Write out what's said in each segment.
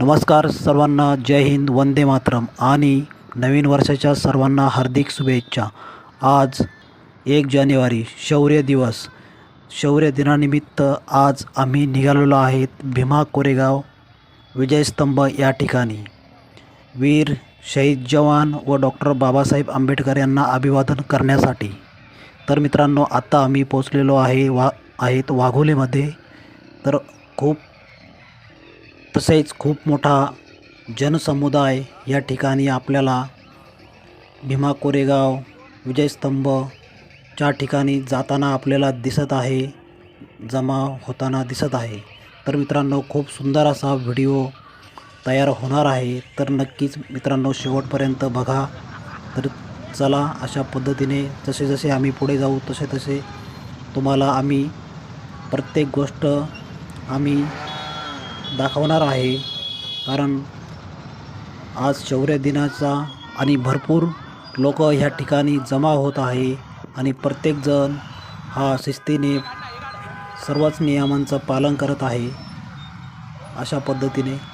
नमस्कार सर्वांना जय हिंद वंदे मातरम आणि नवीन वर्षाच्या सर्वांना हार्दिक शुभेच्छा. आज एक जानेवारी शौर्य दिवस. शौर्य दिनानिमित्त आज आम्ही निघालेलो आहेत भीमा कोरेगाव विजयस्तंभ या ठिकाणी. वीर शहीद जवान व डॉक्टर बाबासाहेब आंबेडकर यांना अभिवादन करण्यासाठी. तर मित्रांनो आत्ता आम्ही पोचलेलो आहे वा आहेत वाघोलीमध्ये. तर खूप तसेच खूप मोठा जनसमुदाय या ठिकाणी आपल्याला भीमा कोरेगाव विजयस्तंभच्या ठिकाणी जाताना आपल्याला दिसत आहे जमा होताना दिसत आहे. तर मित्रांनो खूप सुंदर असा व्हिडिओ तयार होणार आहे. तर नक्कीच मित्रांनो शेवटपर्यंत बघा. तर चला अशा पद्धतीने जसे जसे आम्ही पुढे जाऊ तसे तसे तुम्हाला आम्ही प्रत्येक गोष्ट आम्ही दाखवणार आहे. कारण आज शौर्य दिनाचा आणि भरपूर लोक ह्या ठिकाणी जमा होत आहे. आणि प्रत्येकजण हा शिस्तीने सर्वच नियमांचं पालन करत आहे. अशा पद्धतीने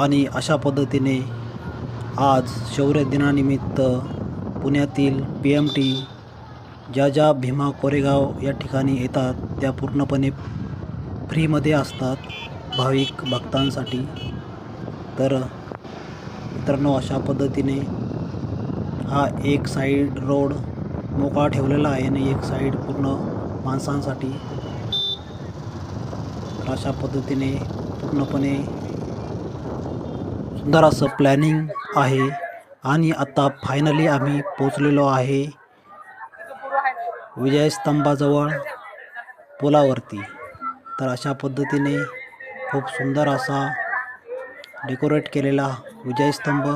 आणि अशा पद्धतीने आज शौर्य दिनानिमित्त पुण्यातील पी एम टी ज्या ज्या भीमा कोरेगाव या ठिकाणी येतात त्या पूर्णपणे फ्रीमध्ये असतात भाविक भक्तांसाठी. तर मित्रांनो अशा पद्धतीने हा एक साईड रोड मोकळा ठेवलेला आहे आणि एक साईड पूर्ण माणसांसाठी. तर अशा पद्धतीने पूर्णपणे सुंदर असं प्लॅनिंग आहे. आणि आता फायनली आम्ही पोचलेलो आहे विजयस्तंभाजवळ पुलावरती. तर अशा पद्धतीने खूप सुंदर असा डेकोरेट केलेला विजयस्तंभ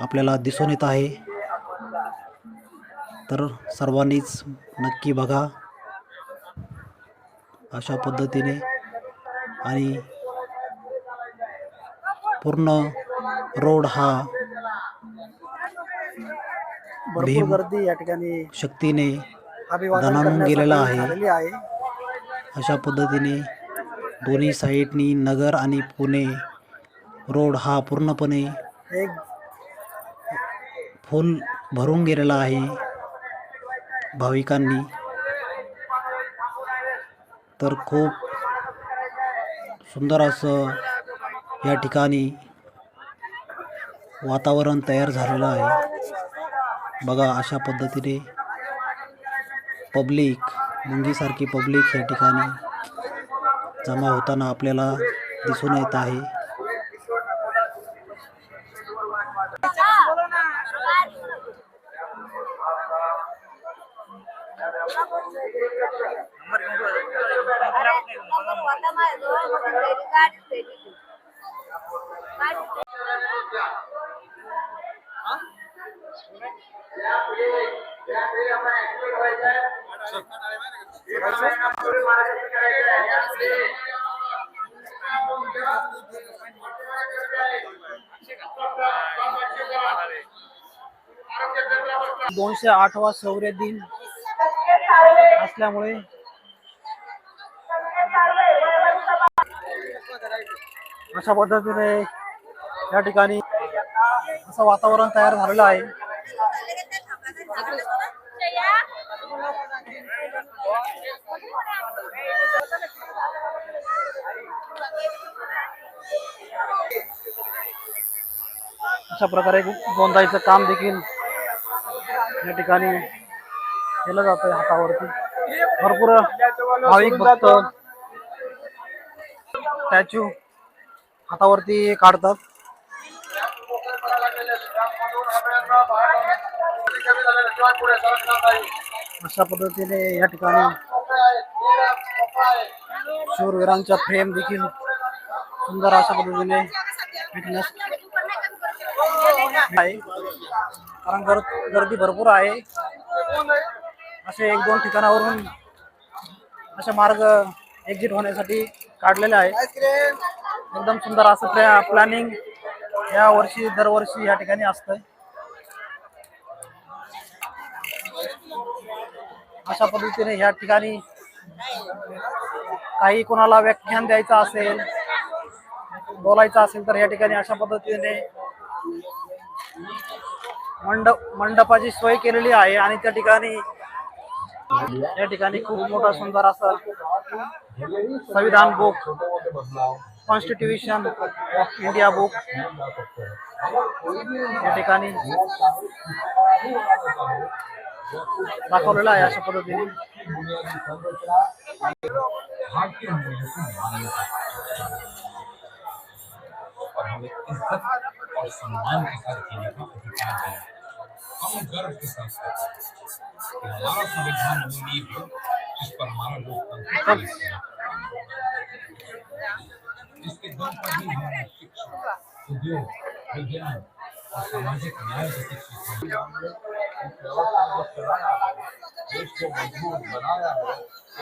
आपल्याला दिसून येत आहे. तर सर्वांनीच नक्की बघा. अशा पद्धतीने आणि पूर्ण रोड हा भरपूर भीम गर्दी या ठिकाणी शक्तीने अभिवादन दणाणून गेलेला आहे. झालेली आहे अशा पद्धतीने दोन्ही साईडनी नगर आणि पुणे रोड हा पूर्णपणे एक फुल भरून गेलेला आहे भाविकांनी तर खूप सुंदर असं या ठिकाणी वातावरण तयार झालेलं आहे. बघा अशा पद्धतीने पब्लिक मुंगीसारखी पब्लिक या ठिकाणी जमा होताना आपल्याला दिसून येत आहे. दोनशे आठवा शौर्य दिन असल्यामुळे अशा पद्धतीने या ठिकाणी असं वातावरण तयार झालेलं आहे. अशा प्रकारे गोंदाईचं काम देखील या ठिकाणी केलं जातंय हातावरती. भरपूर भाविक भक्त स्टॅच्यू हातावरती काढतात. अशा पद्धतीने या ठिकाणी शूरवीरांच्या फ्रेम देखील सुंदर अशा पद्धतीने फिटनेस आहे कारण गर गर्दी भरपूर आहे. असे एक दोन ठिकाणावरून असे मार्ग एक्झिट होण्यासाठी काढलेले आहे एकदम सुंदर असं त्या प्लॅनिंग या वर्षी दरवर्षी या ठिकाणी असतंय. अशा पद्धतीने ह्या ठिकाणी काही कोणाला व्याख्यान द्यायचं असेल बोलायचं असेल तर या ठिकाणी अशा पद्धतीने मंडप मंडपाची सोय केलेली आहे आणि सुंदर संविधान book constitution of India book आहे अशा को और हमें इज़्ज़त और सम्मान के साथ जीने का अधिकार दिया. हम गर्व के साथ कहते हैं हमारा संविधान वो नींव है जिस पर हमारा लोकतंत्र है। जिसके दम पर ही हमारी शिक्षा उद्योग विज्ञान और सामाजिक न्याय जैसे देश को मजबूत बनाया है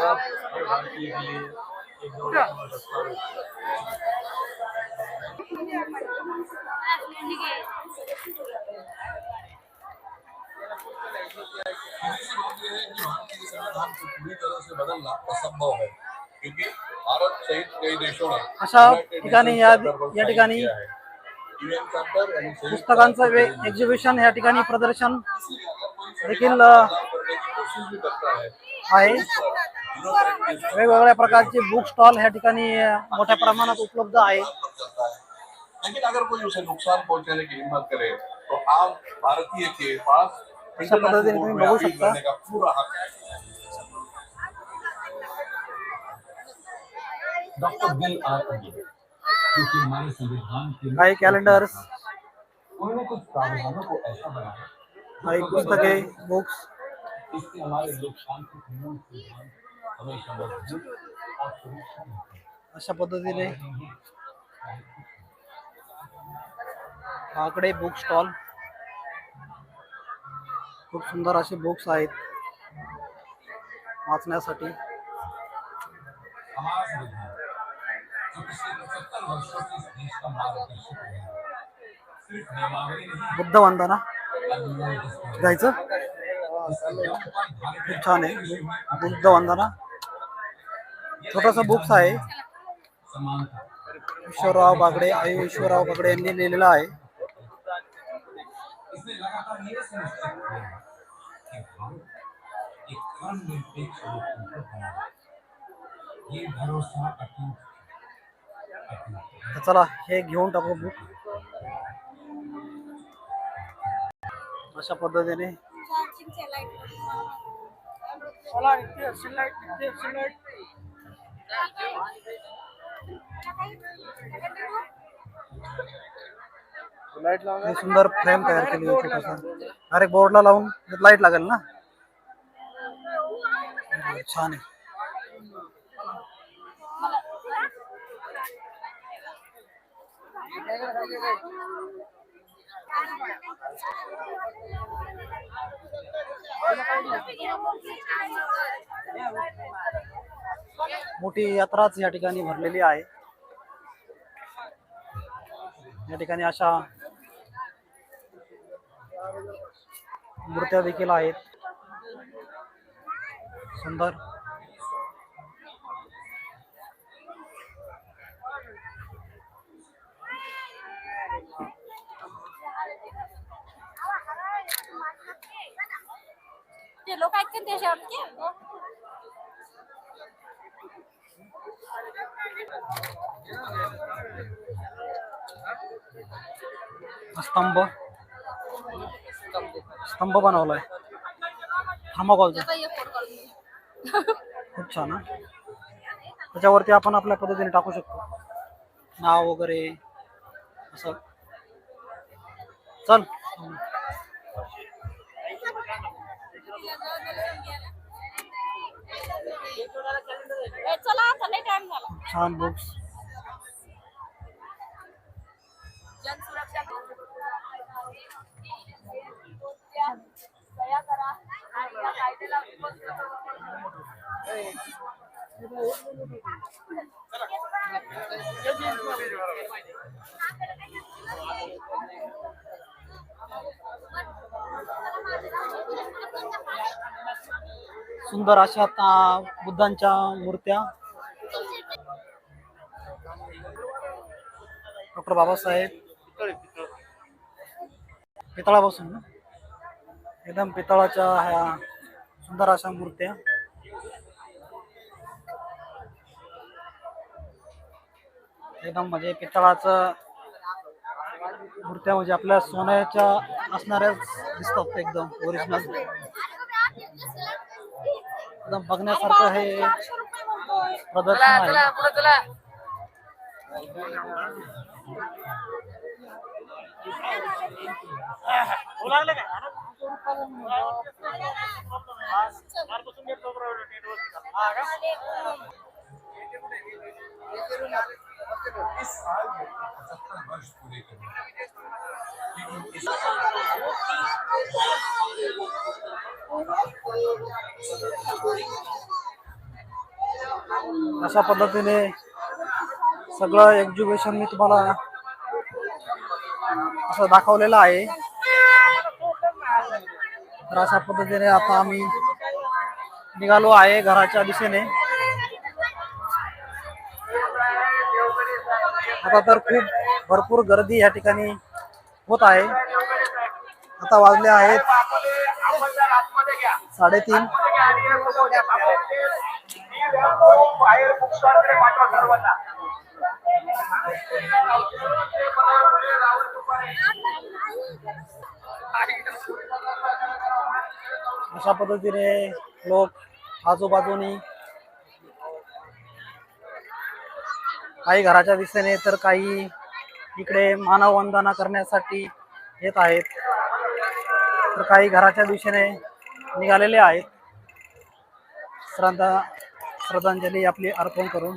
और हर भारतीय के लिए एक गौरवपूर्ण दस्तावेज। है। ये है कि भारतीय संविधान को पूरी तरह से बदलना असंभव है क्योंकि भारत सहित कई देशों ने अशा United ठिकाणी Nations या Charter पर या sign ठिकाणी किया है। UN Charter आणि संयुक्त पुस्तकांचं वे राष्ट्र एक्झिबिशन या ठिकाणी प्रदर्शन इसलिए अगर कोई देखील संविधान अ, बदलाव करने की कोशिश भी करता है आहे ब्युरोक्रेट के वेगवेगळ्या प्रकारचे बुक स्टॉल या ठिकाणी अ, मोठ्या प्रमाणात उपलब्ध आहे पर चलता है लेकिन अगर कोई उसे नुकसान पहुंचाने की हिम्मत करे तो आम भारतीय के पास अशा पद्धतीने तुम्ही बघू शकता. काही कॅलेंडर्स उन्होंने कुछ प्रावधानों को ऐसा बनाया काही पुस्तके बुक्स अशा पद्धतीने आकडे बुक स्टॉल खूप सुंदर असे बुक्स आहेत. वाचण्यासाठी. बुद्ध वंदना. जायचं? खूप छान आहे. बुद्ध वंदना. छोटासा बुक्स आहे. ईश्वरराव बागडे आई ईश्वरराव बागडे यांनी लिहिलेला आहे. बना रहे। ये भरोसा अटूट चला हे घेऊन टाकू बुक अशा पद्धतीने. सुंदर फ्रेम तयार केली डायरेक्ट बोर्डला लावून लाइट लागेल ना? आहे मोठी यात्राच या आहे. या ठिकाणी अशा मूर्त्या देखील आहेत. सुंदर ते लोक आहेत का त्याच्यावरती स्तंभ स्तंभ बनवलाय थर्माकॉलचा खूप छान हा. त्याच्यावरती आपण आपल्या पद्धतीने टाकू शकतो. नाव वगैरे असं. चल. ए, चला आता नाही टाइम झाला. छान बुक्स जनसुरक्षा. दया करा आणि या कायद्याला सुंदर अशा बुद्धांच्या मूर्त्या. डॉक्टर बाबासाहेब. पितळापासून ना? एकदम पितळाच्या ह्या सुंदर अशा मूर्त्या. एकदम म्हणजे पितळाचं मूर्त्या म्हणजे आपल्या सोन्याच्या असणाऱ्याच दिसतात एकदम ओरिजिनल एकदम बघण्यासारखं हे प्रदर्शन आहे. इस अशा पद्धतीने सगळं एक्झिबिशन मी तुम्हाला असं दाखवलेलं आहे. तर अशा पद्धतीने आता आम्ही निघालो आहे घराच्या दिशेने. आता तर खूप भरपूर गर्दी या ठिकाणी होत आहे. आता वाजले आहेत साडेतीन. अशा पद्धतीने लोक आजूबाजूनी काही घराच्या दिशेने तर काही इकडे मानववंदना करण्यासाठी येत आहेत. तर काही घराच्या दिशेने निघालेले आहेत. श्रद्धा श्रद्धांजली आपली अर्पण करून.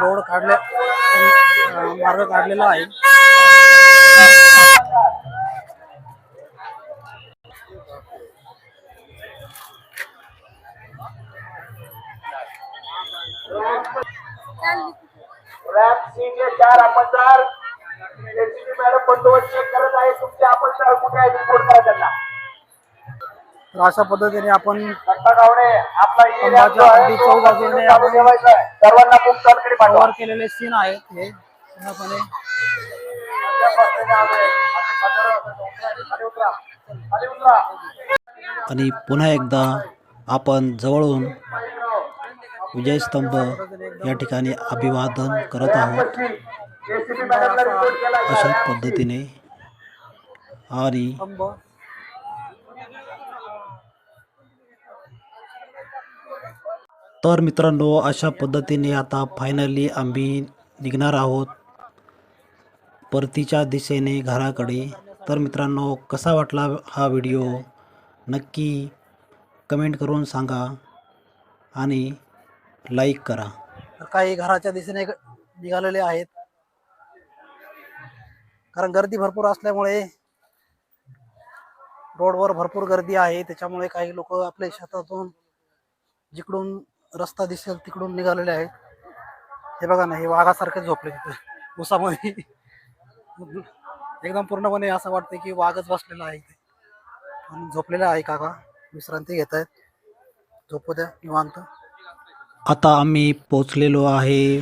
रोड काढले मार्ग काढलेला आहे. चार अपचार एसीपी मॅडम बंदोबस्त चेक करत आहे. तुमचे अपचार कुठे आहे रिपोर्ट करा त्यांना तर अशा पद्धतीने आपण कव्हर केलेले सीन आहेत हे. पूर्णपणे. आणि पुन्हा एकदा आपण जवळून विजयस्तंभ या ठिकाणी अभिवादन करत आहोत. अशा पद्धतीने. आणि तर मित्रांनो अशा पद्धतीने आता फायनली आम्ही निघणार आहोत परतीच्या दिशेने घराकडे. तर मित्रांनो कसा वाटला हा व्हिडिओ नक्की कमेंट करून सांगा आणि लाईक करा. तर काही घराच्या दिशेने निघालेले आहेत. कारण गर्दी भरपूर असल्यामुळे रोडवर भरपूर गर्दी आहे. त्याच्यामुळे काही लोक आपल्या शेतातून जिकडून रस्ता दिसेल तिकडून निघालेले आहेत. हे बघा ना हे वाघासारखे झोपले तिथे. उसामध्ये एकदम पूर्णपणे असं वाटतं की वाघच बसलेला आहे इथे. आणि झोपलेला आहे काका. विश्रांती घेत आहेत. झोपू द्या निवांत. आता आम्ही पोचलेलो आहे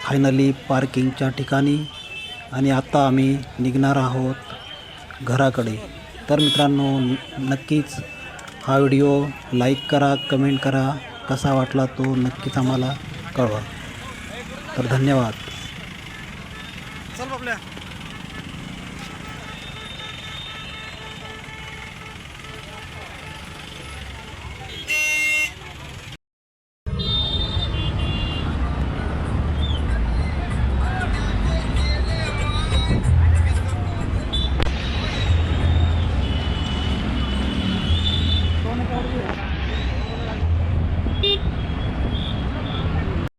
फायनली पार्किंगच्या ठिकाणी. आणि आता आम्ही निघणार आहोत घराकडे. तर मित्रांनो नक्कीच हा व्हिडिओ लाईक करा कमेंट करा. कसा वाटला तो नक्कीच आम्हाला कळवा. तर धन्यवाद. चल